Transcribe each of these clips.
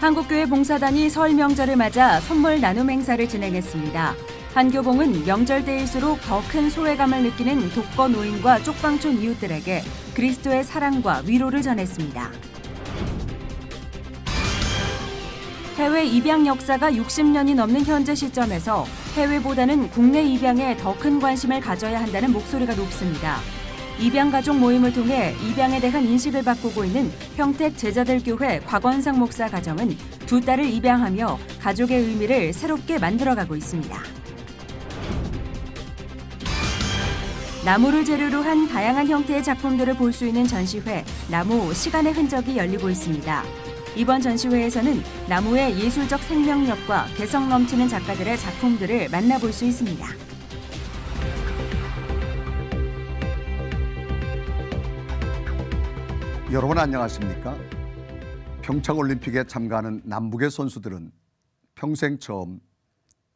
한국교회 봉사단이 설 명절을 맞아 선물 나눔 행사를 진행했습니다. 한교봉은 명절 때일수록 더 큰 소외감을 느끼는 독거 노인과 쪽방촌 이웃들에게 그리스도의 사랑과 위로를 전했습니다. 해외 입양 역사가 60년이 넘는 현재 시점에서 해외보다는 국내 입양에 더 큰 관심을 가져야 한다는 목소리가 높습니다. 입양 가족 모임을 통해 입양에 대한 인식을 바꾸고 있는 평택 제자들 교회 곽원상 목사 가정은 두 딸을 입양하며 가족의 의미를 새롭게 만들어가고 있습니다. 나무를 재료로 한 다양한 형태의 작품들을 볼 수 있는 전시회 나무 시간의 흔적이 열리고 있습니다. 이번 전시회에서는 나무의 예술적 생명력과 개성 넘치는 작가들의 작품들을 만나볼 수 있습니다. 여러분 안녕하십니까? 평창 올림픽에 참가하는 남북의 선수들은 평생 처음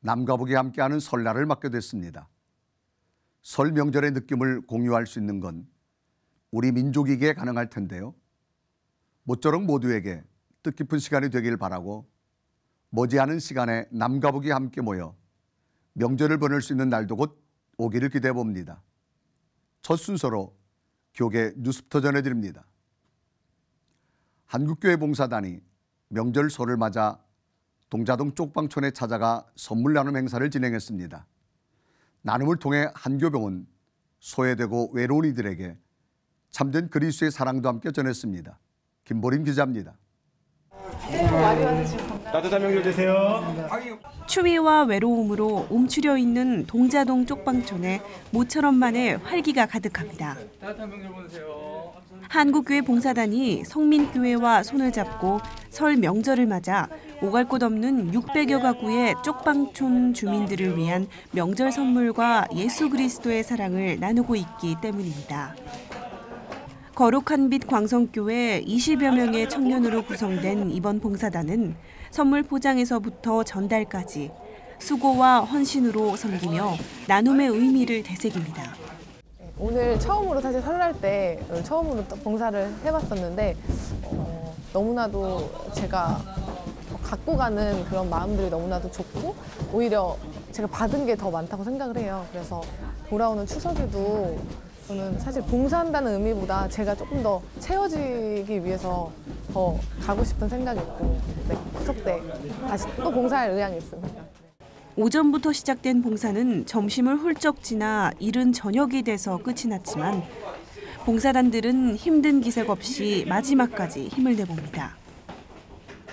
남과 북이 함께하는 설날을 맞게 됐습니다. 설 명절의 느낌을 공유할 수 있는 건 우리 민족이기에 가능할 텐데요. 모쪼록 모두에게 뜻깊은 시간이 되길 바라고 머지않은 시간에 남과 북이 함께 모여 명절을 보낼 수 있는 날도 곧 오기를 기대해 봅니다. 첫 순서로 교계 뉴스부터 전해드립니다. 한국교회 봉사단이 명절 설을 맞아 동자동 쪽방촌에 찾아가 선물 나눔 행사를 진행했습니다. 나눔을 통해 한교병은 소외되고 외로운 이들에게 참된 그리스의 사랑도 함께 전했습니다. 김보림 기자입니다. 따뜻한 명절 되세요. 추위와 외로움으로 움츠려 있는 동자동 쪽방촌에 모처럼만의 활기가 가득합니다. 한국교회 봉사단이 성민교회와 손을 잡고 설 명절을 맞아 오갈 곳 없는 600여 가구의 쪽방촌 주민들을 위한 명절 선물과 예수 그리스도의 사랑을 나누고 있기 때문입니다. 거룩한 빛 광성교회 20여 명의 청년으로 구성된 이번 봉사단은 선물 포장에서부터 전달까지 수고와 헌신으로 섬기며 나눔의 의미를 되새깁니다. 오늘 처음으로 사실 설날 때 처음으로 또 봉사를 해봤었는데 어, 너무나도 제가 갖고 가는 그런 마음들이 너무나도 좋고 오히려 제가 받은 게 더 많다고 생각을 해요. 그래서 돌아오는 추석에도 저는 사실 봉사한다는 의미보다 제가 조금 더 채워지기 위해서 더 가고 싶은 생각이 있고 네, 추석 때 다시 또 봉사할 의향이 있습니다. 오전부터 시작된 봉사는 점심을 훌쩍 지나 이른 저녁이 돼서 끝이 났지만 봉사단들은 힘든 기색 없이 마지막까지 힘을 내봅니다.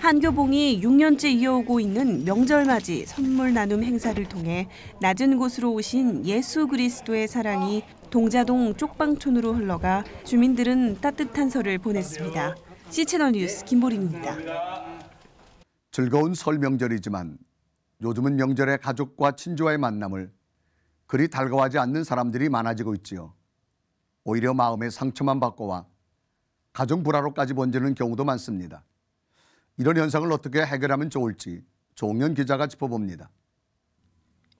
한교봉이 6년째 이어오고 있는 명절맞이 선물 나눔 행사를 통해 낮은 곳으로 오신 예수 그리스도의 사랑이 동자동 쪽방촌으로 흘러가 주민들은 따뜻한 설을 보냈습니다. C채널 뉴스 김보림입니다. 즐거운 설 명절이지만 요즘은 명절에 가족과 친지와의 만남을 그리 달가워하지 않는 사람들이 많아지고 있지요. 오히려 마음의 상처만 받고와 가정 불화로까지 번지는 경우도 많습니다. 이런 현상을 어떻게 해결하면 좋을지 조홍현 기자가 짚어봅니다.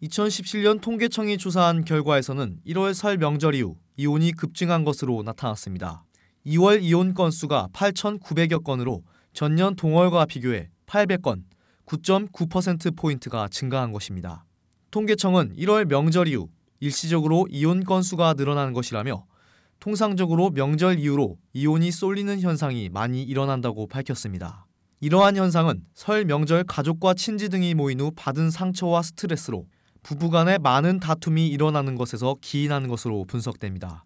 2017년 통계청이 조사한 결과에서는 1월 설 명절 이후 이혼이 급증한 것으로 나타났습니다. 2월 이혼 건수가 8,900여 건으로 전년 동월과 비교해 800건, 9.9%포인트가 증가한 것입니다. 통계청은 1월 명절 이후 일시적으로 이혼 건수가 늘어나는 것이라며 통상적으로 명절 이후로 이혼이 쏠리는 현상이 많이 일어난다고 밝혔습니다. 이러한 현상은 설 명절 가족과 친지 등이 모인 후 받은 상처와 스트레스로 부부간에 많은 다툼이 일어나는 것에서 기인하는 것으로 분석됩니다.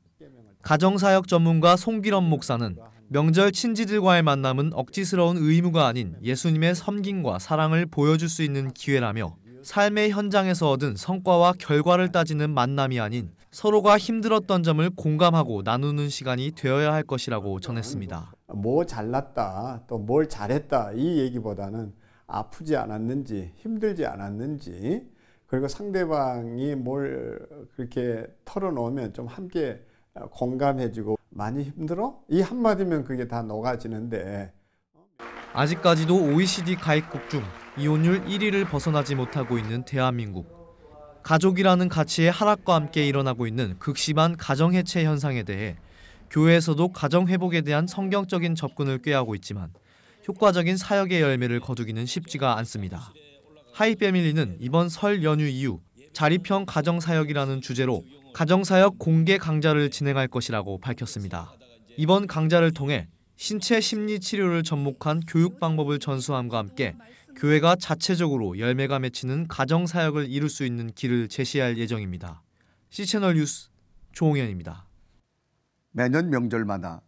가정사역 전문가 송기럼 목사는 명절 친지들과의 만남은 억지스러운 의무가 아닌 예수님의 섬김과 사랑을 보여줄 수 있는 기회라며 삶의 현장에서 얻은 성과와 결과를 따지는 만남이 아닌 서로가 힘들었던 점을 공감하고 나누는 시간이 되어야 할 것이라고 전했습니다. 뭐 잘났다, 또 뭘 잘했다 이 얘기보다는 아프지 않았는지, 힘들지 않았는지, 그리고 상대방이 뭘 그렇게 털어놓으면 좀 함께 공감해주고 많이 힘들어? 이 한마디면 그게 다 녹아지는데 아직까지도 OECD 가입국 중 이혼율 1위를 벗어나지 못하고 있는 대한민국. 가족이라는 가치의 하락과 함께 일어나고 있는 극심한 가정 해체 현상에 대해 교회에서도 가정 회복에 대한 성경적인 접근을 꾀하고 있지만 효과적인 사역의 열매를 거두기는 쉽지가 않습니다. 하이 패밀리는 이번 설 연휴 이후 자립형 가정사역이라는 주제로 가정사역 공개 강좌를 진행할 것이라고 밝혔습니다. 이번 강좌를 통해 신체 심리 치료를 접목한 교육 방법을 전수함과 함께 교회가 자체적으로 열매가 맺히는 가정 사역을 이룰 수 있는 길을 제시할 예정입니다. C채널 뉴스 조홍현입니다. 매년 명절마다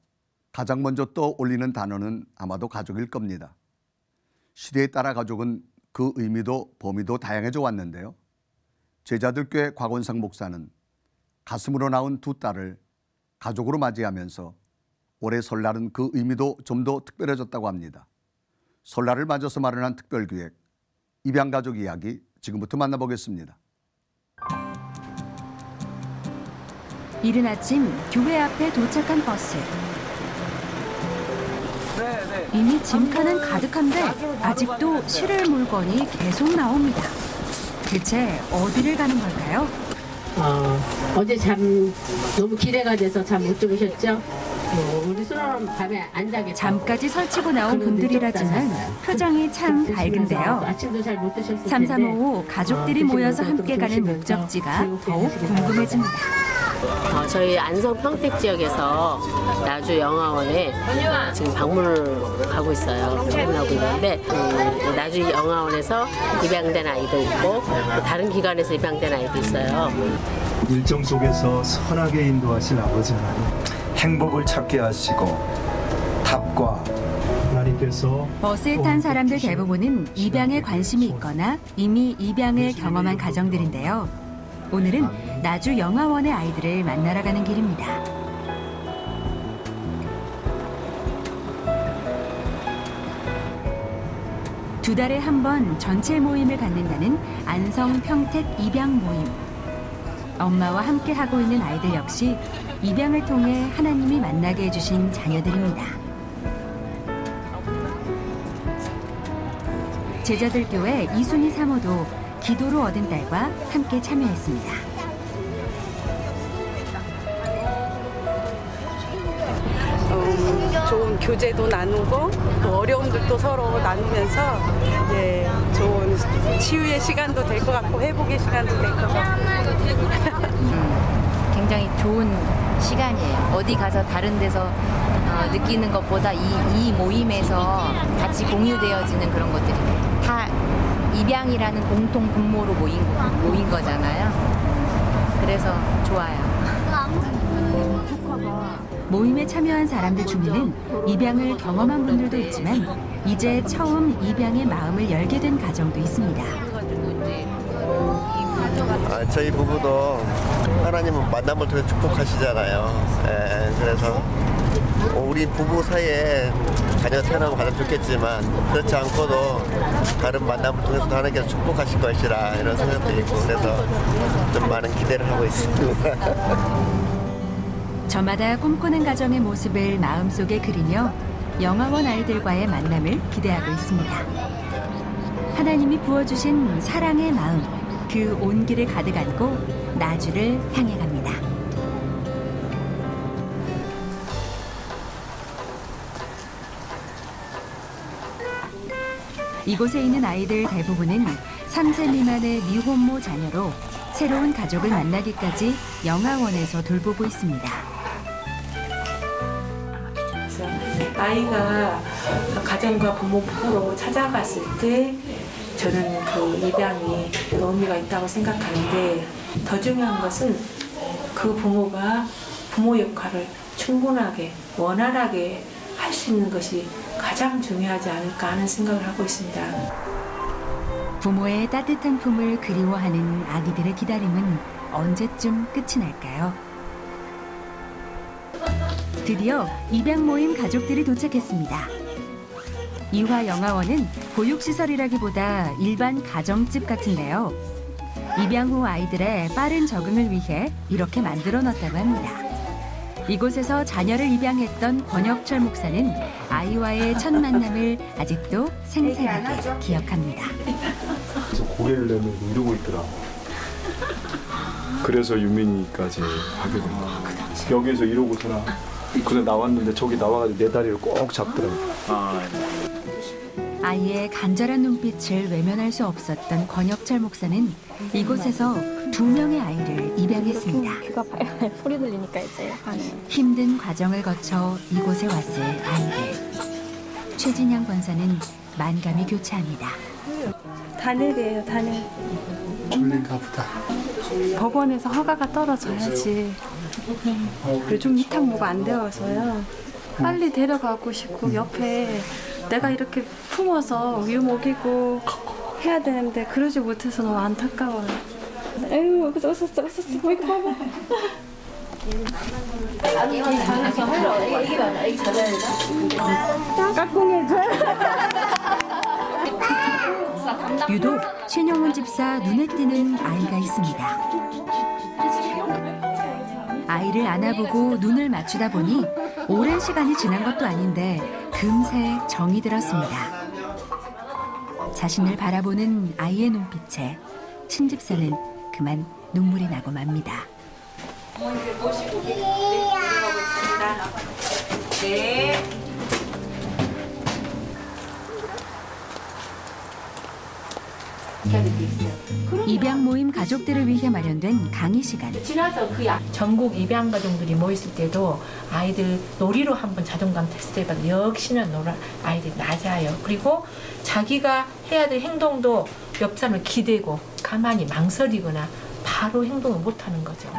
가장 먼저 떠올리는 단어는 아마도 가족일 겁니다. 시대에 따라 가족은 그 의미도 범위도 다양해져 왔는데요. 제자들교회 곽원상 목사는 가슴으로 낳은 두 딸을 가족으로 맞이하면서 올해 설날은 그 의미도 좀 더 특별해졌다고 합니다. 설날을 맞아서 마련한 특별기획 입양가족 이야기 지금부터 만나보겠습니다. 이른 아침 교회 앞에 도착한 버스. 이미 짐칸은 가득한데 아직도 실을 물건이 계속 나옵니다. 대체 어디를 가는 걸까요? 어, 어제 잠 너무 기대가 돼서 잠 못 주무셨죠? 어, 밤에 안. 잠까지 설치고 나온 분들이라지만 표정이 참 밝은데요. 잘못 드셨을 텐데. 삼삼오오 가족들이 어, 모여서 함께 가는 목적지가 더욱. 궁금해집니다. 어, 저희 안성 평택 지역에서 나주 영화원에 지금 방문을 하고 있어요. 방문하고 있는데 음, 나주 영화원에서 입양된 아이도 있고 또 다른 기관에서 입양된 아이도 있어요. 일정 속에서 선하게 인도하실 아버지 하나님 행복을 찾게 하시고 답과 버스에 탄 사람들 대부분은 입양에 관심이 있거나 이미 입양을 경험한 가정들인데요. 오늘은 나주 영화원의 아이들을 만나러 가는 길입니다. 두 달에 한 번 전체 모임을 갖는다는 안성 평택 입양 모임. 엄마와 함께 하고 있는 아이들 역시 입양을 통해 하나님이 만나게 해주신 자녀들입니다. 제자들 교회 이순희 사모도 기도로 얻은 딸과 함께 참여했습니다. 좋은 교제도 나누고 또 어려움들도 서로 나누면서 예, 좋은 치유의 시간도 될 것 같고 회복의 시간도 될 것 같고 굉장히 좋은 시간이에요. 어디 가서 다른 데서 어, 느끼는 것보다 이, 이 모임에서 같이 공유되어지는 그런 것들이 다 입양이라는 공통 분모로 모인, 모인 거잖아요. 그래서 좋아요. 모임에 참여한 사람들 중에는 입양을 경험한 분들도 있지만 이제 처음 입양의 마음을 열게 된 가정도 있습니다. 아, 저희 부부도 하나님은 만남을 통해 축복하시잖아요. 예, 그래서 우리 부부 사이에 자녀 태어나고 가장 좋겠지만 그렇지 않고도 다른 만남을 통해서 하나님께서 축복하실 것이라 이런 생각도 있고 그래서 좀 많은 기대를 하고 있습니다. 저마다 꿈꾸는 가정의 모습을 마음속에 그리며 영화원 아이들과의 만남을 기대하고 있습니다. 하나님이 부어주신 사랑의 마음, 그 온기를 가득 안고 나주를 향해 갑니다. 이곳에 있는 아이들 대부분은 3세 미만의 미혼모 자녀로 새로운 가족을 만나기까지 영화원에서 돌보고 있습니다. 아이가 가정과 부모 부부로 찾아갔을 때 저는 그 입양이 그 의미가 있다고 생각하는데 더 중요한 것은 그 부모가 부모 역할을 충분하게 원활하게 할 수 있는 것이 가장 중요하지 않을까 하는 생각을 하고 있습니다. 부모의 따뜻한 품을 그리워하는 아기들의 기다림은 언제쯤 끝이 날까요? 드디어 입양 모임 가족들이 도착했습니다. 이화 영화원은 보육시설이라기보다 일반 가정집 같은데요. 입양 후 아이들의 빠른 적응을 위해 이렇게 만들어 놨다고 합니다. 이곳에서 자녀를 입양했던 권혁철 목사는 아이와의 첫 만남을 아직도 생생하게 기억합니다. 그래서 고개를 내밀고 이러고 있더라. 그래서 유민이까지 하게 된 거야. 여기에서 이러고서나 그래 나왔는데 저기 나와가지고 내 다리를 꼭 잡더라고. 아이의 간절한 눈빛을 외면할 수 없었던 권혁철 목사는 이곳에서 두 명의 아이를 입양했습니다. 귀가 봐요. 소리 들리니까 이제. 힘든 과정을 거쳐 이곳에 왔을 아이들. 최진양 권사는 만감이 교차합니다. 단일이에요, 단일. 졸린가 보다. 법원에서 허가가 떨어져야지. 요즘 위탁무가 안 되어서요. 빨리 데려가고 싶고 옆에 내가 이렇게 품어서 위유 먹이고 해야 되는데 그러지 못해서 너무 안타까워요. 에휴, 웃었어, 웃었어, 웃었어. 이거 봐봐. 유독 신영훈 집사 눈에 띄는 아이가 있습니다. 아이를 안아보고 눈을 맞추다 보니 오랜 시간이 지난 것도 아닌데 금세 정이 들었습니다. 자신을 바라보는 아이의 눈빛에 신집사는 그만 눈물이 나고 맙니다. 네. 입양 모임 가족들을 위해 마련된 강의 시간. 지나서 그 야- 전국 입양 가정들이 모였을 때도 아이들 놀이로 한번 자존감 테스트 해봤는데 역시나 놀아 아이들이 낮아요. 그리고 자기가 해야 될 행동도 옆 사람을 기대고 가만히 망설이거나 바로 행동을 못하는 거죠.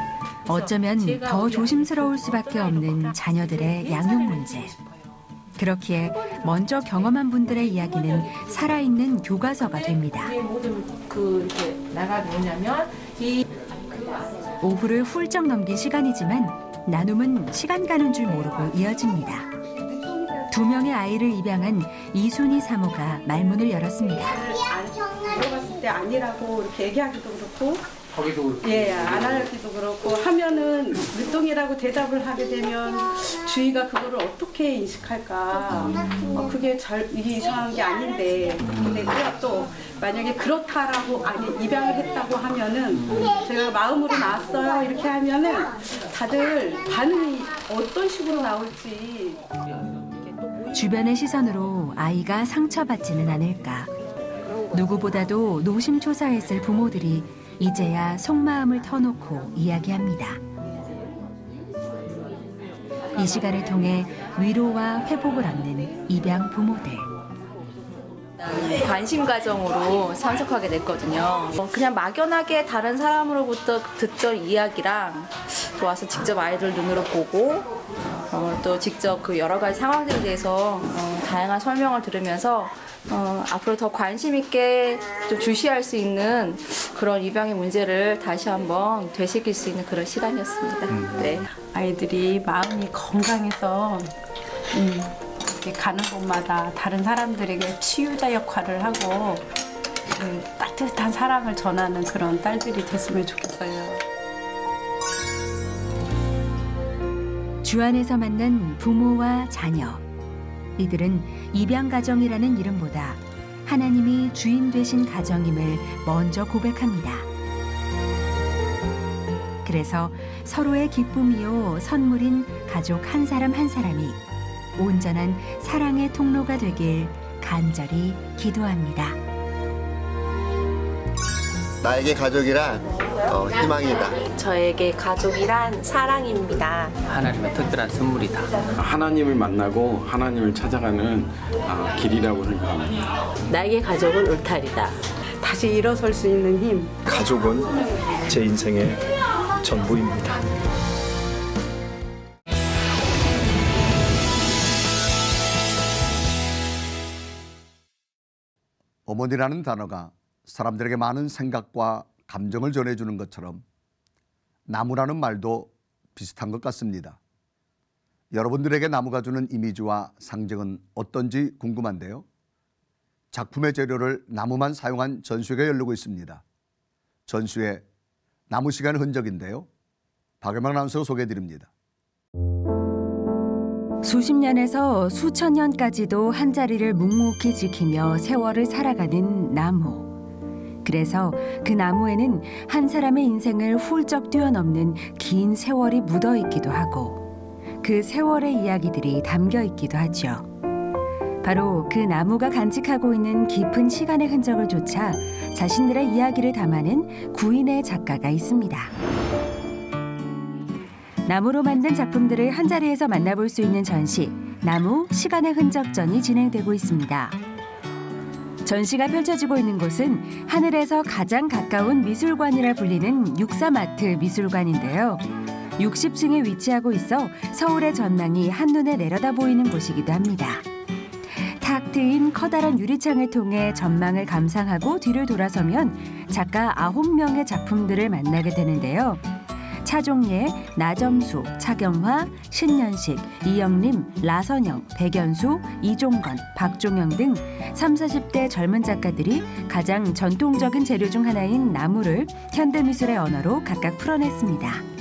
어쩌면 더 조심스러울 수밖에 없는 자녀들의 양육 문제. 그렇기에 먼저 경험한 분들의 이야기는 살아있는 교과서가 됩니다. 그 오후를 훌쩍 넘긴 시간이지만 나눔은 시간 가는 줄 모르고 이어집니다. 두 명의 아이를 입양한 이순희 사모가 말문을 열었습니다. 들어갔을 때 아니라고 이렇게 얘기하기도 그렇고 예, 안 하기도 그렇고 하면은 늦동이라고 대답을 하게 되면 주위가 그거를 어떻게 인식할까? 어, 그게 잘 이게 이상한 게 아닌데. 그렇게 되고요 또 만약에 그렇다라고 아니 입양을 했다고 하면은 제가 마음으로 나왔어요 이렇게 하면은 다들 반응이 어떤 식으로 나올지 주변의 시선으로 아이가 상처받지는 않을까. 누구보다도 노심초사했을 부모들이 이제야 속마음을 터놓고 이야기합니다. 이 시간을 통해 위로와 회복을 얻는 입양 부모들. 관심 가정으로 참석하게 됐거든요. 어, 그냥 막연하게 다른 사람으로부터 듣던 이야기랑 또 와서 직접 아이들 눈으로 보고 어, 또 직접 그 여러 가지 상황들에 대해서 어, 다양한 설명을 들으면서 어, 앞으로 더 관심 있게 좀 주시할 수 있는 그런 입양의 문제를 다시 한번 되새길 수 있는 그런 시간이었습니다. 네. 아이들이 마음이 건강해서 음, 이렇게 가는 곳마다 다른 사람들에게 치유자 역할을 하고 그 따뜻한 사랑을 전하는 그런 딸들이 됐으면 좋겠어요. 주 안에서 만난 부모와 자녀. 이들은 입양 가정이라는 이름보다 하나님이 주인 되신 가정임을 먼저 고백합니다. 그래서 서로의 기쁨이요 선물인 가족 한 사람 한 사람이 온전한 사랑의 통로가 되길 간절히 기도합니다. 나에게 가족이란 어, 희망이다. 저에게 가족이란 사랑입니다. 하나님의 특별한 선물이다. 하나님을 만나고 하나님을 찾아가는 아, 길이라고 생각합니다. 나에게 가족은 울타리다. 다시 일어설 수 있는 힘. 가족은 제 인생의 전부입니다. 어머니라는 단어가 사람들에게 많은 생각과 감정을 전해주는 것처럼 나무라는 말도 비슷한 것 같습니다. 여러분들에게 나무가 주는 이미지와 상징은 어떤지 궁금한데요. 작품의 재료를 나무만 사용한 전시회가 열리고 있습니다. 전시회 나무 시간 흔적인데요. 박영만 아나운서가 소개해드립니다. 수십 년에서 수천 년까지도 한 자리를 묵묵히 지키며 세월을 살아가는 나무. 그래서 그 나무에는 한 사람의 인생을 훌쩍 뛰어넘는 긴 세월이 묻어 있기도 하고 그 세월의 이야기들이 담겨 있기도 하죠. 바로 그 나무가 간직하고 있는 깊은 시간의 흔적을 쫓아 자신들의 이야기를 담아낸 구인의 작가가 있습니다. 나무로 만든 작품들을 한 자리에서 만나볼 수 있는 전시 나무 시간의 흔적전이 진행되고 있습니다. 전시가 펼쳐지고 있는 곳은 하늘에서 가장 가까운 미술관이라 불리는 육사마트 미술관인데요. 60층에 위치하고 있어 서울의 전망이 한눈에 내려다 보이는 곳이기도 합니다. 탁 트인 커다란 유리창을 통해 전망을 감상하고 뒤를 돌아서면 작가 9명의 작품들을 만나게 되는데요. 차종예, 나점수, 차경화, 신년식, 이영림, 라선영, 백연수, 이종건, 박종영 등 3, 40대 젊은 작가들이 가장 전통적인 재료 중 하나인 나무를 현대미술의 언어로 각각 풀어냈습니다.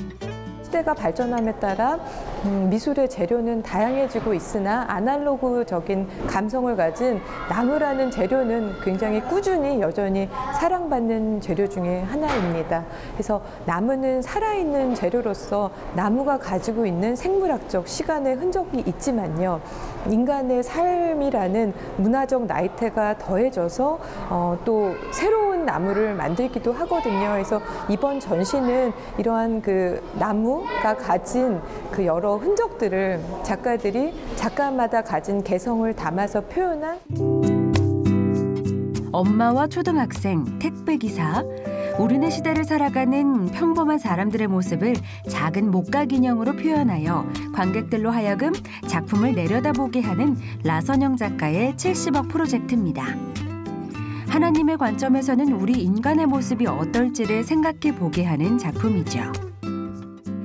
시대가 발전함에 따라 음, 미술의 재료는 다양해지고 있으나 아날로그적인 감성을 가진 나무라는 재료는 굉장히 꾸준히 여전히 사랑받는 재료 중에 하나입니다. 그래서 나무는 살아있는 재료로서 나무가 가지고 있는 생물학적 시간의 흔적이 있지만요. 인간의 삶이라는 문화적 나이테가 더해져서 어, 또 새로운 나무를 만들기도 하거든요. 그래서 이번 전시는 이러한 그 나무가 가진 그 여러 흔적들을 작가들이 작가마다 가진 개성을 담아서 표현한 엄마와 초등학생, 택배기사, 우리네 시대를 살아가는 평범한 사람들의 모습을 작은 목각 인형으로 표현하여 관객들로 하여금 작품을 내려다보게 하는 라선영 작가의 70억 프로젝트입니다. 하나님의 관점에서는 우리 인간의 모습이 어떨지를 생각해 보게 하는 작품이죠.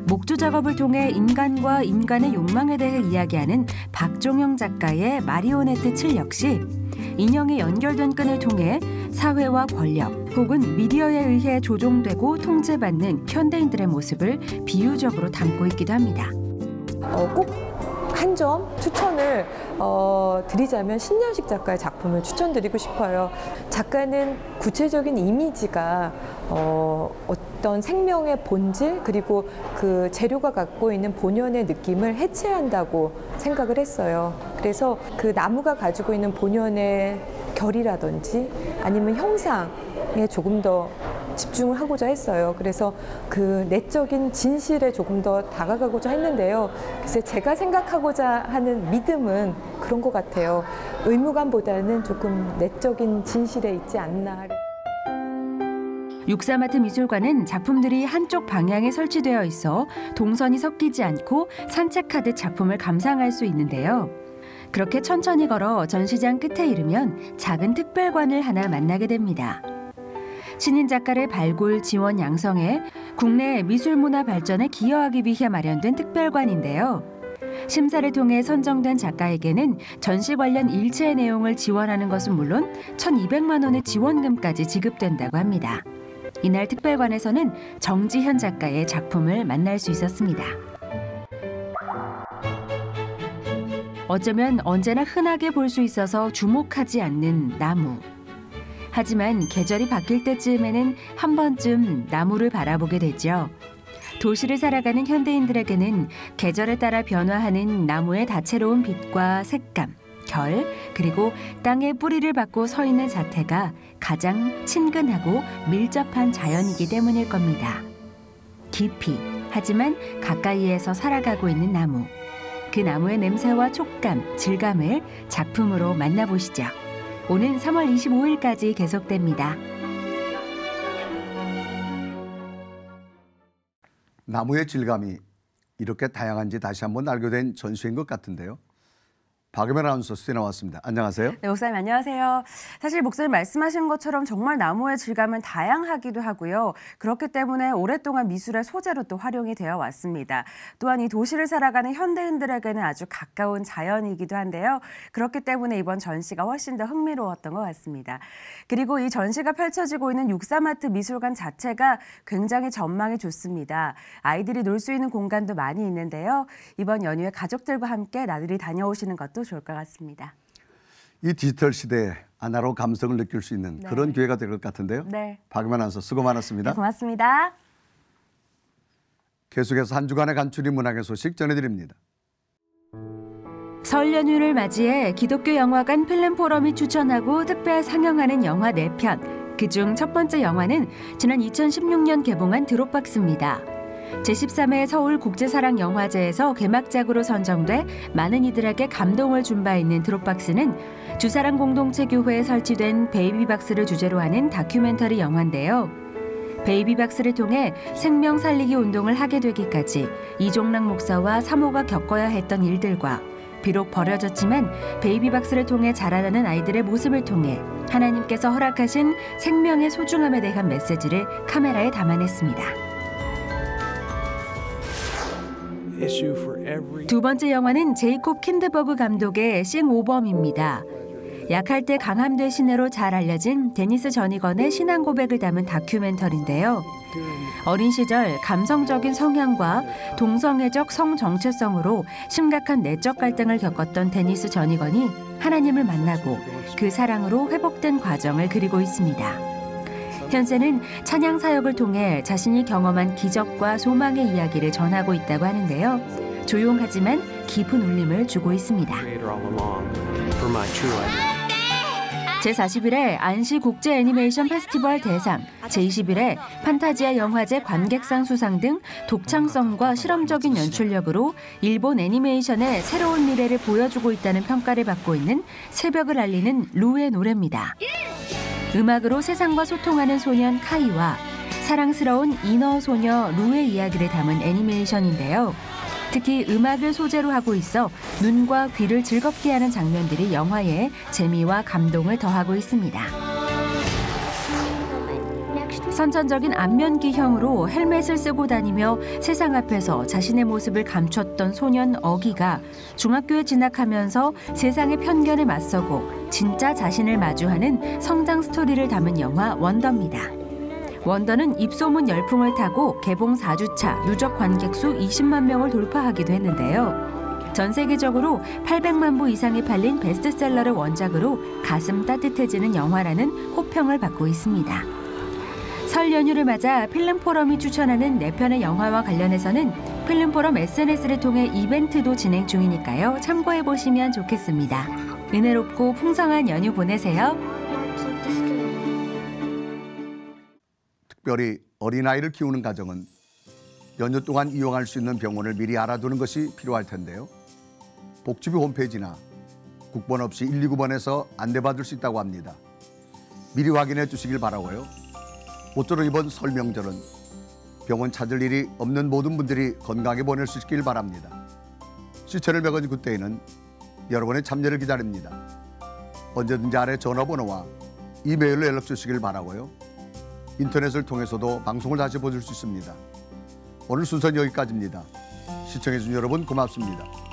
목조 작업을 통해 인간과 인간의 욕망에 대해 이야기하는 박종영 작가의 마리오네트 7 역시 인형이 연결된 끈을 통해 사회와 권력 혹은 미디어에 의해 조종되고 통제받는 현대인들의 모습을 비유적으로 담고 있기도 합니다. 어, 꼭 한 점 추천을 어, 드리자면 신년식 작가의 작품을 추천드리고 싶어요. 작가는 구체적인 이미지가 어, 어떤 생명의 본질 그리고 그 재료가 갖고 있는 본연의 느낌을 해체한다고 생각을 했어요. 그래서 그 나무가 가지고 있는 본연의 결이라든지 아니면 형상에 조금 더 집중을 하고자 했어요. 그래서 그 내적인 진실에 조금 더 다가가고자 했는데요. 글쎄 제가 생각하고자 하는 믿음은 그런 것 같아요. 의무감보다는 조금 내적인 진실에 있지 않나. 육사마트 미술관은 작품들이 한쪽 방향에 설치되어 있어 동선이 섞이지 않고 산책하듯 작품을 감상할 수 있는데요. 그렇게 천천히 걸어 전시장 끝에 이르면 작은 특별관을 하나 만나게 됩니다. 신인 작가를 발굴, 지원, 양성해 국내 미술 문화 발전에 기여하기 위해 마련된 특별관인데요. 심사를 통해 선정된 작가에게는 전시 관련 일체의 내용을 지원하는 것은 물론 1,200만 원의 지원금까지 지급된다고 합니다. 이날 특별관에서는 정지현 작가의 작품을 만날 수 있었습니다. 어쩌면 언제나 흔하게 볼 수 있어서 주목하지 않는 나무. 하지만 계절이 바뀔 때쯤에는 한 번쯤 나무를 바라보게 되죠. 도시를 살아가는 현대인들에게는 계절에 따라 변화하는 나무의 다채로운 빛과 색감, 결, 그리고 땅에 뿌리를 받고 서 있는 자태가 가장 친근하고 밀접한 자연이기 때문일 겁니다. 깊이, 하지만 가까이에서 살아가고 있는 나무. 그 나무의 냄새와 촉감, 질감을 작품으로 만나보시죠. 오는 3월 25일까지 계속됩니다. 나무의 질감이 이렇게 다양한지 다시 한번 알게 된 전시인 것 같은데요. 박유면 아나운서 수에 나왔습니다. 안녕하세요. 네, 목사님 안녕하세요. 사실 목사님 말씀하신 것처럼 정말 나무의 질감은 다양하기도 하고요. 그렇기 때문에 오랫동안 미술의 소재로 또 활용이 되어 왔습니다. 또한 이 도시를 살아가는 현대인들에게는 아주 가까운 자연이기도 한데요. 그렇기 때문에 이번 전시가 훨씬 더 흥미로웠던 것 같습니다. 그리고 이 전시가 펼쳐지고 있는 육사마트 미술관 자체가 굉장히 전망이 좋습니다. 아이들이 놀 수 있는 공간도 많이 있는데요. 이번 연휴에 가족들과 함께 나들이 다녀오시는 것도 좋을 것 같습니다. 이 디지털 시대에 아나로 감성을 느낄 수 있는 네. 그런 기회가 될 것 같은데요. 네. 박유만 아나운서 수고 많았습니다. 네, 고맙습니다. 계속해서 한 주간의 간추린 문학의 소식 전해드립니다. 설 연휴를 맞이해 기독교 영화관 필름 포럼이 추천하고 특별 상영하는 영화 4편. 그중 첫 번째 영화는 지난 2016년 개봉한 드롭박스입니다. 제13회 서울 국제사랑 영화제에서 개막작으로 선정돼 많은 이들에게 감동을 준 바 있는 드롭박스는 주사랑 공동체 교회에 설치된 베이비박스를 주제로 하는 다큐멘터리 영화인데요. 베이비박스를 통해 생명 살리기 운동을 하게 되기까지 이종락 목사와 사모가 겪어야 했던 일들과 비록 버려졌지만 베이비박스를 통해 자라나는 아이들의 모습을 통해 하나님께서 허락하신 생명의 소중함에 대한 메시지를 카메라에 담아냈습니다. 두 번째 영화는 제이콥 킨드버그 감독의 싱오범입니다. 약할 때 강함 대신으로 잘 알려진 데니스 전이건의 신앙 고백을 담은 다큐멘터리인데요. 어린 시절 감성적인 성향과 동성애적 성 정체성으로 심각한 내적 갈등을 겪었던 데니스 전이건이 하나님을 만나고 그 사랑으로 회복된 과정을 그리고 있습니다. 현재는 찬양 사역을 통해 자신이 경험한 기적과 소망의 이야기를 전하고 있다고 하는데요. 조용하지만 깊은 울림을 주고 있습니다. 제41회 안시 국제 애니메이션 페스티벌 대상, 제21회 판타지아 영화제 관객상 수상 등 독창성과 실험적인 연출력으로 일본 애니메이션의 새로운 미래를 보여주고 있다는 평가를 받고 있는 새벽을 알리는 루의 노래입니다. 음악으로 세상과 소통하는 소년 카이와 사랑스러운 인어 소녀 루의 이야기를 담은 애니메이션인데요. 특히 음악을 소재로 하고 있어 눈과 귀를 즐겁게 하는 장면들이 영화에 재미와 감동을 더하고 있습니다. 선천적인 안면기형으로 헬멧을 쓰고 다니며 세상 앞에서 자신의 모습을 감췄던 소년 어기가 중학교에 진학하면서 세상의 편견에 맞서고 진짜 자신을 마주하는 성장 스토리를 담은 영화 원더입니다. 원더는 입소문 열풍을 타고 개봉 4주차 누적 관객 수 20만 명을 돌파하기도 했는데요. 전 세계적으로 800만 부 이상이 팔린 베스트셀러를 원작으로 가슴 따뜻해지는 영화라는 호평을 받고 있습니다. 설 연휴를 맞아 필름포럼이 추천하는 4편의 영화와 관련해서는 필름포럼 SNS를 통해 이벤트도 진행 중이니까요. 참고해 보시면 좋겠습니다. 은혜롭고 풍성한 연휴 보내세요. 특별히 어린아이를 키우는 가정은 연휴 동안 이용할 수 있는 병원을 미리 알아두는 것이 필요할 텐데요. 복지부 홈페이지나 국번 없이 129번에서 안내받을 수 있다고 합니다. 미리 확인해 주시길 바라고요. 모쪼록 이번 설 명절은 병원 찾을 일이 없는 모든 분들이 건강하게 보낼 수 있길 바랍니다. 시체를 매거진 그때에는 여러분의 참여를 기다립니다. 언제든지 아래 전화번호와 이메일로 연락 주시길 바라고요. 인터넷을 통해서도 방송을 다시 보실 수 있습니다. 오늘 순서는 여기까지입니다. 시청해주신 여러분 고맙습니다.